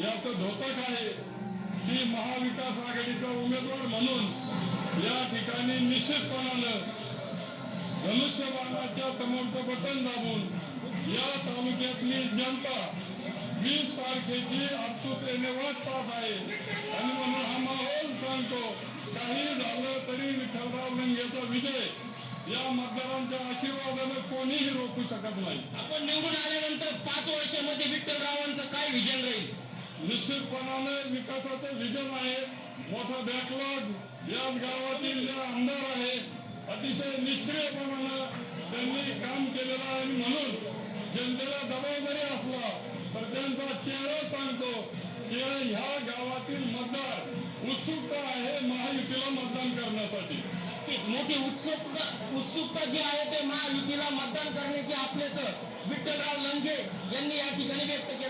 याचं धोतक आहे की महाविकास आघाडीचा उमेदवार म्हणून या ठिकाणी निश्चितपणानं धनुष्यबाणाच्या समोरचं बटन दाबून या तालुक्यातली जनता वीस तारखेची आतुतेने वाट पाहत आहे. आणि म्हणून हा माहोल सांगतो काही झालं तरी विठ्ठलराव लंगेचा विजय या मतदारांच्या आशीर्वादानं कोणीही रोखू शकत नाही. आपण निवडून आल्यानंतर पाच वर्षामध्ये विठ्ठलरावांचं काय विजन निश्चितपणाने विकासाचं विजन आहे. मोठा बॅकलॉग याच गावातील आमदार आहे. अतिशय निष्क्रियपणानं त्यांनी काम केलेलं आहे आणि म्हणून जनतेला दबाव जरी असला तर त्यांचा चेहरा सांगतो की ह्या गावातील मतदार उत्सुकता आहे महायुतीला मतदान करण्यासाठी. मोठी उत्सुकता उत्सुकता जी आहे ते महायुतीला मतदान करण्याचे असल्याचं विठ्ठलराव लंगे यांनी या ठिकाणी व्यक्त केलं.